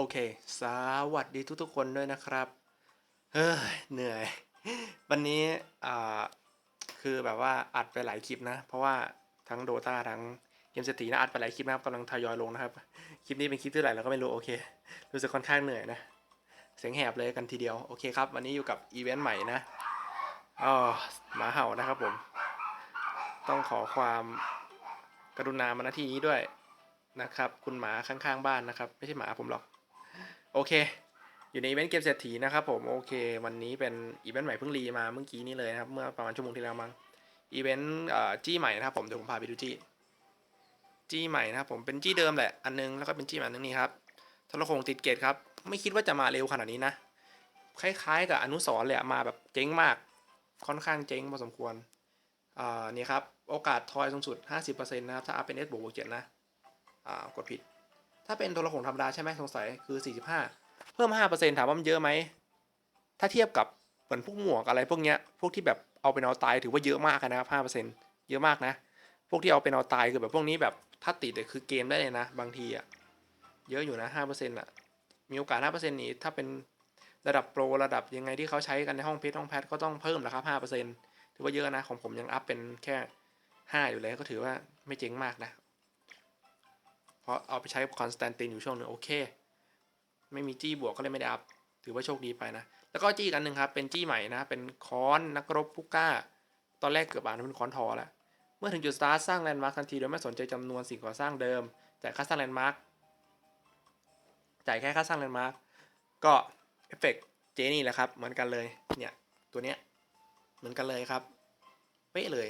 โอเค สวัสดีทุกๆคนด้วยนะครับ เฮ้ย เหนื่อย วันนี้อ่าคือแบบว่าอัดไปหลายคลิปนะ เพราะว่าทั้งโดตาทั้งเกมเศรษฐีนะอัดไปหลายคลิปนะครับกำลังทยอยลงนะครับ คลิปนี้เป็นคลิปที่ไหร่เราก็ไม่รู้โอเค รู้สึกค่อนข้างเหนื่อยนะ เสียงแหบเลยกันทีเดียว โอเคครับ วันนี้อยู่กับอีเวนต์ใหม่นะอ๋อหมาเห่านะครับผม ต้องขอความกรุณามาณที่นี้ด้วยนะครับ คุณหมาข้างๆบ้านนะครับ ไม่ใช่หมาผมหรอก โอเค อยู่ในอีเวนต์เกมเศรษฐีนะครับผมโอเค วันนี้เป็นอีเวนต์ใหม่เพิ่งรีมาเมื่อกี้นี้เลยนะครับ เมื่อประมาณชั่วโมงที่แล้วมั้งอีเวนต์จี้ใหม่นะครับผมเดี๋ยวผมพาไปดูจี้จี้ใหม่นะครับผมเป็นจี้เดิมแหละอันนึงแล้วก็เป็นจี้ใหม่อันนึงนี่ครับโทรโขงติดเกตครับ ไม่คิดว่าจะมาเร็วขนาดนี้นะ คล้ายๆ กับอนุสรเลยอะมาแบบเจ๊งมาก ค่อนข้างเจ๊งพอสมควรอ่านี่ครับ โอกาสทอยสูงสุด 50%นะครับ ถ้าอัพเป็น S บวกบวกเจ็ดนะ อ่ากดผิด ถ้าเป็นโทรโขงธรรมดาใช่ไหมสงสัยคือ 45 เพิ่ม 5%ถามว่ามันเยอะไหม ถ้าเทียบกับเหมือนพวกหมวกอะไรพวกเนี้ย พวกที่แบบเอาเป็นเอาตายถือว่าเยอะมากนะครับ5%เยอะมากนะ พวกที่เอาเป็นเอาตายคือแบบพวกนี้แบบถ้าติดเนี่ยคือเกมได้เลยนะ บางทีอะเยอะอยู่นะ5%อะมีโอกาส5%นี้ถ้าเป็นระดับโปรระดับยังไงที่เขาใช้กันในห้องเพชรห้องแพทก็ต้องเพิ่มแหละครับ5%ถือว่าเยอะนะของผมยังอัพเป็นแค่ 5 อยู่เลยก็ถือว่าไม่เจ๊งมากนะ ราะเอาไปใช้คอนสแตนตินอยู่ช่วงหนึ่งโอเค ไม่มีจี้บวกก็เลยไม่ได้อัพ ถือว่าโชคดีไปนะ แล้วก็จี้อีกอันหนึ่งครับ เป็นจี้ใหม่นะ เป็นคอนนักรบผู้กล้า ตอนแรกเกือบอ่านเป็นคอนทอแล้วเมื่อถึงจุดสตาร์ทสร้างแลนด์มาร์คทันทีโดยไม่สนใจจำนวนสิ่งก่อสร้างเดิมจ่ายค่าสร้างแลนด์มาร์คจ่ายแค่ค่าสร้างแลนด์มาร์คก็เอฟเฟกต์เจนี่แหละครับ เหมือนกันเลย เนี่ย ตัวเนี้ย เหมือนกันเลยครับ เป๊ะเลย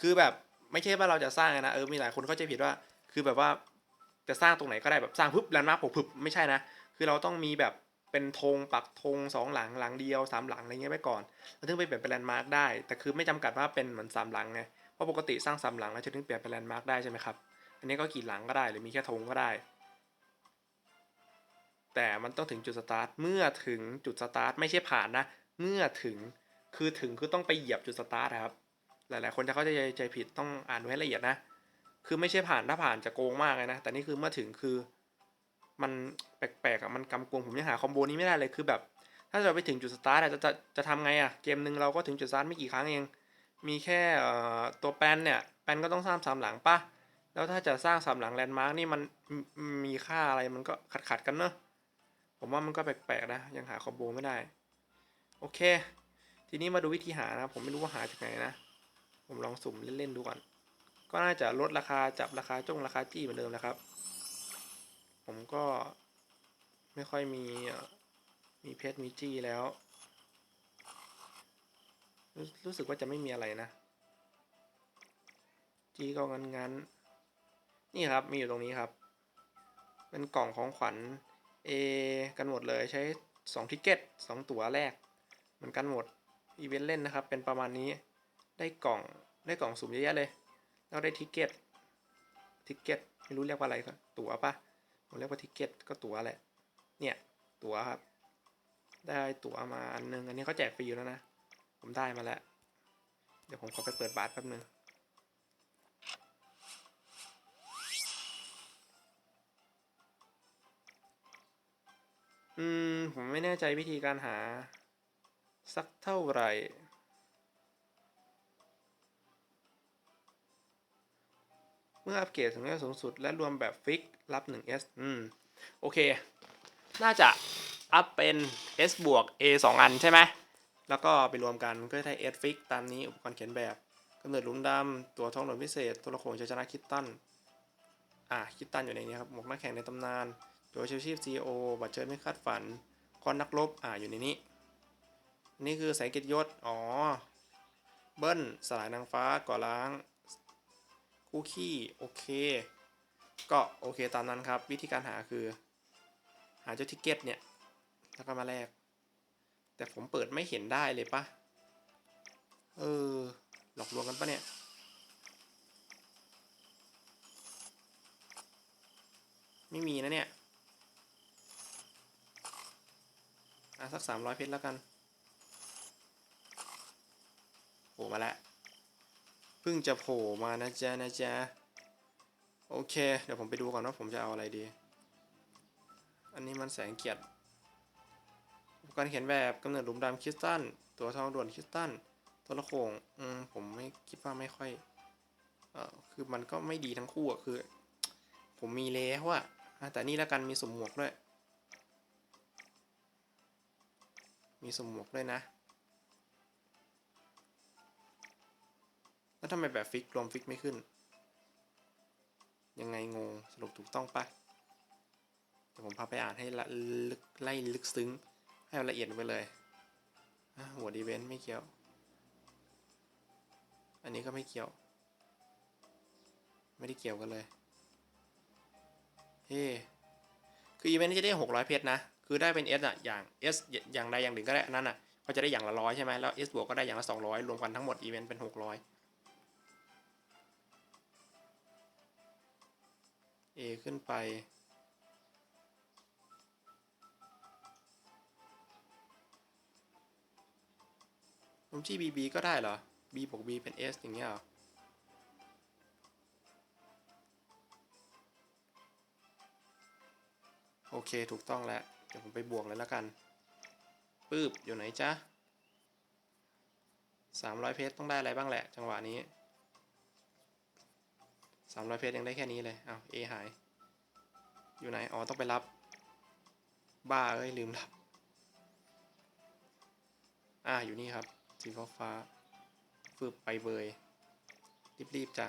คือแบบ ไม่ใช่ว่าเราจะสร้างนะเออมีหลายคนเข้าใจผิดว่า คือแบบว่าจะสร้างตรงไหนก็ได้แบบสร้างปุ๊บแลนด์มาร์คผมปุ๊บไม่ใช่นะคือเราต้องมีแบบเป็นธงปักธงสองหลังหลังเดียวสามหลังอะไรเงี้ยไว้ก่อนแล้วถึงไปเปลี่ยนเป็นแลนด์มาร์คได้ แต่คือไม่จำกัดว่าเป็นเหมือนสามหลังไงเพราะปกติสร้างสามหลังแล้วจะถึงเปลี่ยนเป็นแลนด์มาร์คได้ใช่ไหมครับอันนี้ก็กี่หลังก็ได้หรือมีแค่ธงก็ได้ แต่มันต้องถึงจุดสตาร์ทเมื่อถึงจุดสตาร์ทไม่ใช่ผ่านนะ เมื่อถึงคือถึงคือต้องไปเหยียบจุดสตาร์ทครับ หลาย ๆ คนจะเข้าใจใจผิดต้องอ่านดูให้ละเอียดนะ คือไม่ใช่ผ่านถ้าผ่านจะโกงมากเลยนะ แต่นี่คือเมื่อถึงคือ มันแปลกๆอะมันกำกวมผมยังหาคอมโบนี้ไม่ได้เลยคือแบบ ถ้าจะไปถึงจุดสตาร์ทจะจะจะทำไงอะเกมหนึ่งเราก็ถึงจุดสตาร์ทไม่กี่ครั้งเอง มีแค่ตัวแปนเนี่ยแปนก็ต้องสร้างสามหลังป่ะแล้วถ้าจะสร้างสามหลังแลนด์มาร์กนี่มันมีค่าอะไรมันก็ขัดขัดกันเนอะผมว่ามันก็แปลกๆนะยังหาคอมโบไม่ได้ โอเค ทีนี้มาดูวิธีหานะผมไม่รู้ว่าหาจากไหนนะ ผมลองสุ่มเล่นๆดูก่อน ก็น่าจะลดราคาจับราคาจ้องราคาจี้เหมือนเดิมนะครับ ผมก็ไม่ค่อยมีมีเพชรมีจี้แล้วรู้รู้สึกว่าจะไม่มีอะไรนะ จี้ก็งันงันนี่ครับมีอยู่ตรงนี้ครับ เป็นกล่องของขวัญ A กันหมดเลยใช้2ทิกเก็ต2ตั๋วแรก เหมือนกันหมดอีเวนต์เล่นนะครับ เป็นประมาณนี้ ได้กล่องได้กล่องสุ่มเยอะแยะเลย แล้วได้ทิเก็ตทิเก็ตไม่รู้เรียกว่าอะไรครับตั๋วปะผมเรียกว่าทิเก็ตก็ตั๋วแหละ เนี่ยตั๋วครับ ได้ตั๋วมาอันนึง อันนี้เขาแจกฟรีอยู่แล้วนะ ผมได้มาแล้ว เดี๋ยวผมขอไปเปิดบาร์แป๊บนึงอืม ผมไม่แน่ใจวิธีการหา สักเท่าไหร่ มื่ออัปเกรดถึงระดับสูงสุด และรวมแบบฟิกรับ 1S อืม โอเค น่าจะอัพเป็น S บวก A 2 อันใช่ไหม แล้วก็ไปรวมกันก็ได้ S ฟิกตามนี้อุปกรณ์เขียนแบบกำเนิดลุมดำตัวท้องหน่วยพิเศษ ตัวละครชัยชนะคิตตัน อ่าคิตตันอยู่ในนี้ครับหมวกนักแข่งในตำนานตัวเชลชีพ CEO บัตรเชิญไม่คาดฝันคอนนักรบอ่าอยู่ในนี้ นี่คือสายเกียรติยศ อ๋อ เบิ้ลสลายนางฟ้าก่อล้าง คู่ขี้โอเค ก็โอเคตามนั้นครับ วิธีการหาคือ หาเจ้าทิกเก็ตเนี่ย แล้วก็มาแลกแต่ผมเปิดไม่เห็นได้เลยปะเออ หลอกลวงกันปะเนี่ย ไม่มีนะเนี่ย อะสักสามร้อยเพชรแล้วกันโผล่มาแล้ว พิ่งจะโผล่มานะจ๊ะนะจ๊ะโอเค เดี๋ยวผมไปดูก่อนว่าผมจะเอาอะไรดี อันนี้มันแสงเกียรติอุปกรเขียนแบบกำเนิดหลุมดำคริสตัลตัวทองด่วนคริสตัลตัวละโขงอืมผมไม่คิดว่าไม่ค่อย เอ่อคือมันก็ไม่ดีทั้งคู่อะคือ ผมมีแล้วอะอะแต่นี่แล้วกันมีสมหมวกด้วย มีสมหมวกด้วยนะ แล้วทำไมแบบฟิกรวมฟิกไม่ขึ้น ยังไงงงสรุปถูกต้องปะเดี๋ยวผมพาไปอ่านให้ละลึกไล่ลึกซึ้ง ให้ละเอียดไปเลยหัวดีเวนต์ไม่เกี่ยว อันนี้ก็ไม่เกี่ยว ไม่ได้เกี่ยวกันเลยเฮ้คืออีเวนต์จะได้ 600 เพชรนะ คือได้เป็น S อะอย่าง S อย่างใดอย่างหนึ่งก็ได้อันนั้นอะก็จะได้อย่างละร้อยใช่ไหมแล้ว S บวกก็ได้อย่างละ 200 รวมกันทั้งหมดอีเวนต์เป็น 600 A ขึ้นไป ผมที่ BB ก็ได้เหรอ B บวก B เป็น S อย่างเงี้ยหรอ โอเค ถูกต้องแล้ว เดี๋ยวผมไปบวกเลยแล้วกัน ปื๊บ อยู่ไหนจ๊ะสามร้อยเพชรต้องได้อะไรบ้างแหละ จังหวะนี้ สามร้อยเพชรยังได้แค่นี้เลยเอาว A หาย อยู่ไหน อ๋อ ต้องไปรับ บ้าเอ้ย ลืมรับ อ่า อยู่นี่ครับ สีฟ้าฟ้าฟืบไปเบย รีบๆจ้ะ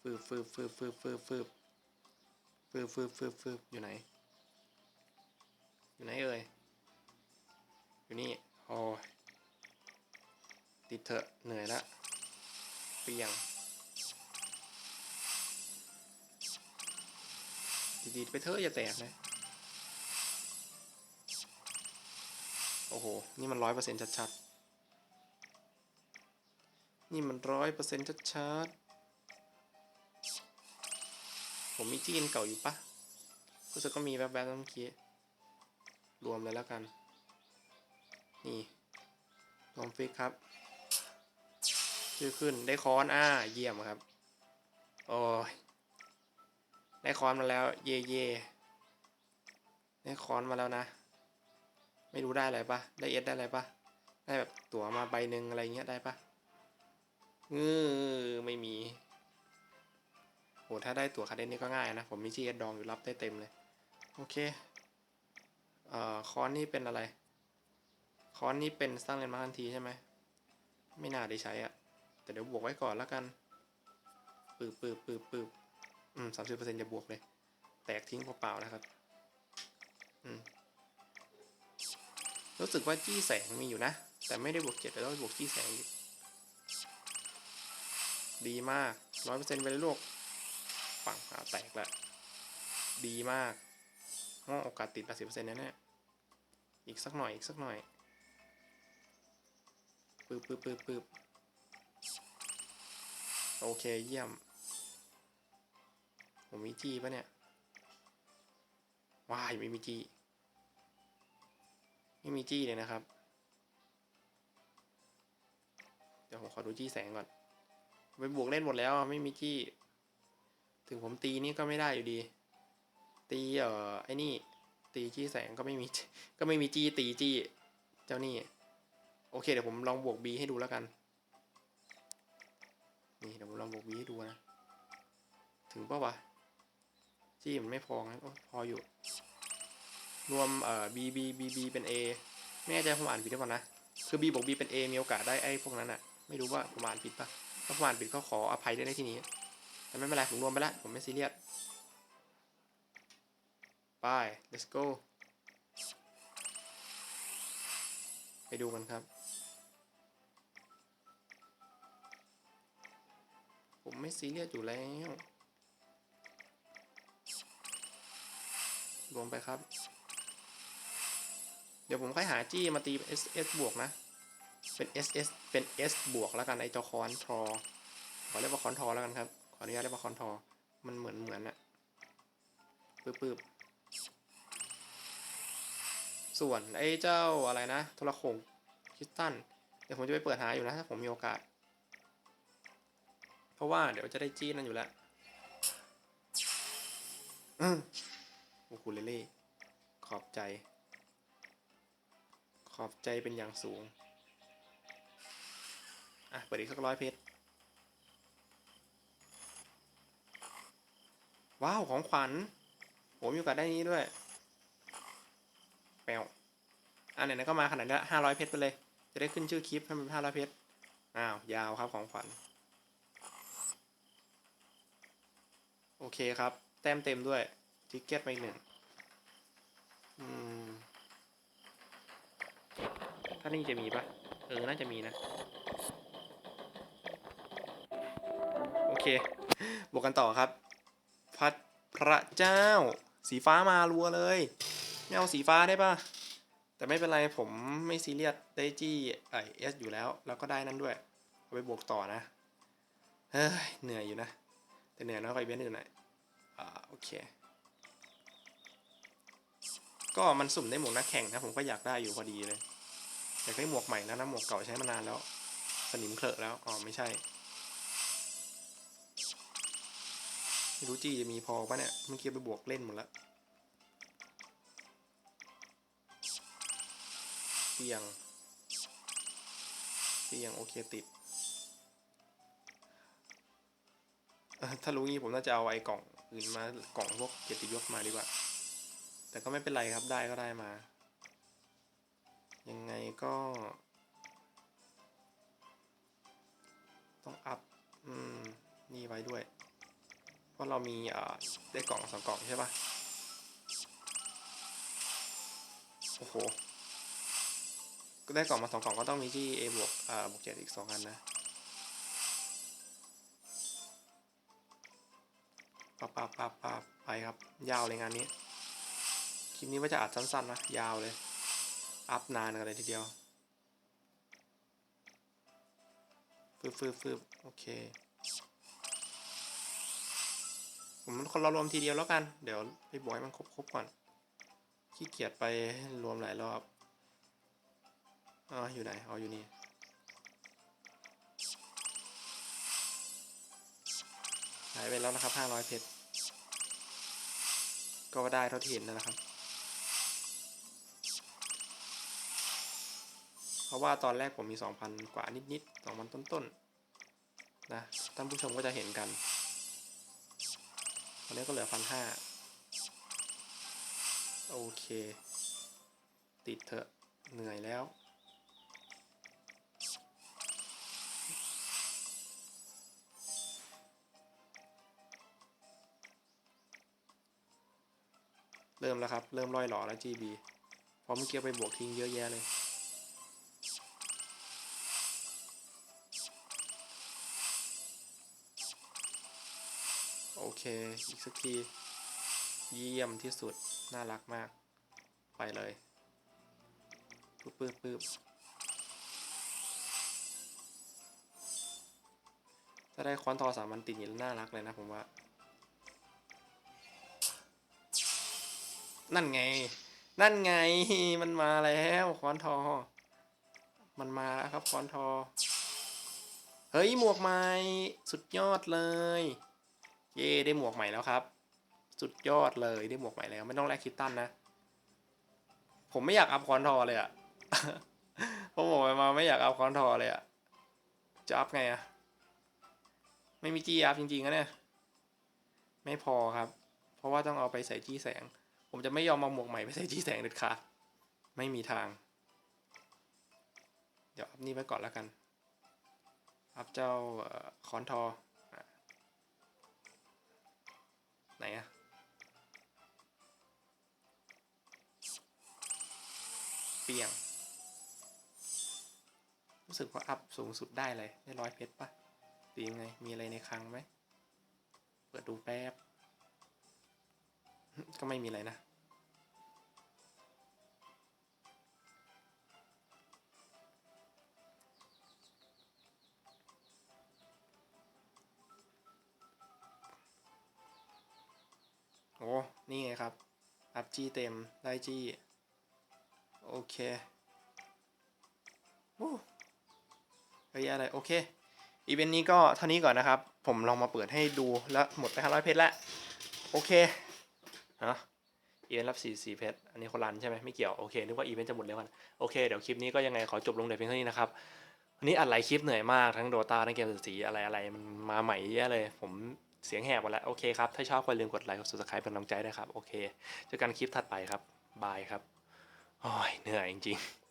ฟืบฟืบฟืบฟืบฟืบฟืบฟืบฟืบฟืบฟืบอยู่ไหน อยู่ไหนเอ่ย อยู่นี่โอ้ยติดเถอะเหนื่อยละเปรียง ดีๆไปเถอะอย่าแตกนะ โอ้โห นี่มันร้อยเปอร์เซ็นต์ชัดๆ นี่มันร้อยเปอร์เซ็นต์ชัดๆ ผมมีจีนเก่าอยู่ปะรู้สึกก็มีแวบๆเมื่อกี้ รวมเลยแล้วกัน นี่รวมฟิกครับ ชื่อขึ้นได้คอน อ่า เยี่ยมครับ โอ้ย ได้คอนมาแล้ว เย่เย่ได้คอนมาแล้วนะ ไม่รู้ได้อะไรปะได้เอสได้อะไรปะได้แบบตั๋วมาใบหนึ่งอะไรเงี้ยได้ปะเออไม่มีโหถ้าได้ตั๋วคาเดนนี่ก็ง่ายนะ ผมมีจีเอสดองอยู่รับได้เต็มเลย โอเค เอ่อคอนนี่เป็นอะไร คอนนี่เป็นสร้างเลนมาทันทีใช่ไหม ไม่น่าได้ใช้อะแต่เดี๋ยวบวกไว้ก่อนแล้วกันปืบปืบปืบปืบ อืมสามสิบเปอร์เซ็นต์จะบวกเลย แตกทิ้งเปล่าๆนะครับ อืม รู้สึกว่าจี้แสงมีอยู่นะ แต่ไม่ได้บวกเจ็ดแต่ต้องบวกจี้แสงอยู่ดีมากร้อยเปอร์เซ็นต์ไปเลยลูกฝั่งหาแตกล้วดีมากอ๋อโอกาสติด80%แน่ๆอีกสักหน่อยอีกสักหน่อยปึ๊บปึ๊บปึ๊บปึ๊บโอเคเยี่ยม ผมมีจี้ปะเนี่ยว้ายไม่มีจี้ไม่มีจี้เลยนะครับ เดี๋ยวผมขอดูจี้แสงก่อนไปบวกเล่นหมดแล้วไม่มีจี้ ถึงผมตีนี่ก็ไม่ได้อยู่ดี ตีเอ่อไอ้นี่ ตีจี้แสงก็ไม่มี ก็ไม่มีจี้ตีจี้ เจ้านี่ โอเคเดี๋ยวผมลองบวก B ให้ดูแล้วกัน นี่เดี๋ยวผมลองบวก B ให้ดูนะ ถึงปะวะ จี้มันไม่พองั้นก็พออยู่ รวมเอ่อ B B B B เป็น A ไม่แน่ใจผมอ่านผิดหรือเปล่านะ คือ B บวก B เป็น A มีโอกาสได้ไอ้พวกนั้นอะไม่รู้ว่าผมอ่านผิดปะถ้าผมอ่านผิดก็ขออภัยด้วยในที่นี้ แต่ไม่เป็นไรผมรวมไปแล้วผมไม่ซีเรียสไป let's go ไปดูกันครับ ผมไม่ซีเรียสอยู่แล้ว รวมไปครับ เดี๋ยวผมค่อยหาจี้มาตีเป็น S S บวกนะ เป็น S S เป็น S บวกแล้วกันไอเจ้าคอนทรอขอเรียกว่าคอนทอแล้วกันครับ ขออนุญาตเรียกว่าคอนทอ มันเหมือนเหมือนอะปึ๊บปึ๊บส่วนไอ้เจ้าอะไรนะโทรโขงคิสตันเดี๋ยวผมจะไปเปิดหาอยู่นะถ้าผมมีโอกาส เพราะว่าเดี๋ยวจะได้จี้นั่นอยู่แล้ว อืม อ้คูเลเล่ขอบใจ ขอบใจเป็นอย่างสูง อะเปิดอีกสักร้อยเพชร ว้าว ของขวัญโหมีโอกาสได้นี้ด้วย แปวอะไหนๆก็มาขนาดนี้ห้าร้อยเพชรไปเลย จะได้ขึ้นชื่อคลิปให้มันห้าร้อยเพชร อ้าว ยาวครับของขวัญ โอเคครับ แต้มเต็มด้วย ทิกเก็ตมาอีกหนึ่งอืมถ้านี่จะมีปะเออ น่าจะมีนะ โอเค บวกกันต่อครับ พัดพระเจ้า สีฟ้ามารัวเลยไม่เอาสีฟ้าได้ปะแต่ไม่เป็นไรผมไม่ซีเรียสได้จี้ไอเอสอยู่แล้ว แล้วก็ได้นั่นด้วยเอาไปบวกต่อนะ เฮ้ย เหนื่อยอยู่นะ แต่เหนื่อยน้อยกว่าอีเวนต์อื่นหน่อยอ่าโอเค ก็มันสุ่มได้หมวกนักแข่งนะผมก็อยากได้อยู่พอดีเลยอยากได้หมวกใหม่นะนะหมวกเก่าใช้มานานแล้ว สนิมเคลอะแล้วอ๋อไม่ใช่ไม่รู้จีจะมีพอปะเนี่ยเมื่อกี้ไปบวกเล่นหมดแล้วเตียงเตียงโอเคติดถ้ารู้งี้ผมน่าจะเอาไอ้กล่องอื่นมากล่องพวกเกียรติยศมาดีกว่า แต่ก็ไม่เป็นไรครับได้ก็ได้มา ยังไงก็ ต้องอัพอืมนี่ไว้ด้วย เพราะเรามีอ่อได้กล่องสองกล่องใช่ปะโอ้โหก็ได้กล่องมาสองกล่องก็ต้องมีที่ A บวกอ่าบวกเจ็ดอีกสองอันนะปับปับปับปับไปครับ ยาวเลยงานนี้ คลิปนี้ว่าจะอัดสั้นๆนะยาวเลย อัพนานกันเลยทีเดียวฟืบฟืบฟืบโอเคผมคนเรารวมทีเดียวแล้วกัน เดี๋ยวไปบวกให้มันครบๆก่อน ขี้เกียจไปรวมหลายรอบอ๋ออยู่ไหนอ๋ออยู่นี่หายไปแล้วนะครับ 500 เพชร ก็ได้เท่าที่เห็นนั่นแหละครับ ราะว่าตอนแรกผมมี 2,000 กว่านิดๆ2,000 ต้นๆนะท่านผู้ชมก็จะเห็นกันตอนนี้ก็เหลือพันห้าโอเค ติดเถอะเหนื่อยแล้ว เริ่มแล้วครับ เริ่มร่อยหล่อแล้ว GB เพราะเมื่อกี้ไปบวกทิ้งเยอะแยะเลย เคอีกสักที เยี่ยมที่สุด น่ารักมาก ไปเลยปึ๊บปึ๊บปึ๊บถ้าได้ค้อนทอสามันติดนี่น่ารักเลยนะผมว่า นั่นไง นั่นไง มันมาแล้วค้อนทอ มันมาแล้วครับค้อนทอ เฮ้ย หมวกใหม่สุดยอดเลย เย่ได้หมวกใหม่แล้วครับ สุดยอดเลยได้หมวกใหม่แล้ว ไม่ต้องแลกคิตตันนะ ผมไม่อยากอัพคอนทอเลยอะผมบอกไปมาไม่อยากอัพคอนทอเลยอะจะอัพไงอะไม่มีจี้อัพจริงๆนะเนี่ย ไม่พอครับ เพราะว่าต้องเอาไปใส่จี้แสง ผมจะไม่ยอมเอาหมวกใหม่ไปใส่จี้แสงเด็ดขาดไม่มีทาง เดี๋ยวอัพนี่ไว้ก่อนแล้วกัน อัพเจ้าคอนทอ ไหนอะเปียง รู้สึกว่าอัพสูงสุดได้เลย ได้ร้อยเพชรปะตียังไง มีอะไรในคลังไหม เปิดดูแป๊บ ก็ไม่มีอะไรนะ อ้นี่ไงครับ อัพจี้เต็ม ได้จี้ โอเคโอ้เฮ้ยอะไร โอเค อีเวนต์นี้ก็เท่านี้ก่อนนะครับ ผมลองมาเปิดให้ดูแล้วหมดไป500เพชรแล้วโอเคเนาะอีเวนต์รับ44เพชร อันนี้คนรันใช่ไหมไม่เกี่ยว โอเค นึกว่าอีเวนต์จะหมดเร็วกัน โอเค เดี๋ยวคลิปนี้ก็ยังไงขอจบลงแต่เพียงเท่านี้นะครับ วันนี้อัดหลายคลิปเหนื่อยมาก ทั้งโดตาทั้งเกมสีอะไรอะไรมันมาใหม่เยอะเลย ผม เสียงแหบหมดแล้ว โอเคครับ ถ้าชอบก็ลืมกดไลค์กด subscribe เป็นกำลังใจด้วยครับ โอเค เจอกันคลิปถัดไปครับ บายครับโอ้ยเหนื่อยจริงๆ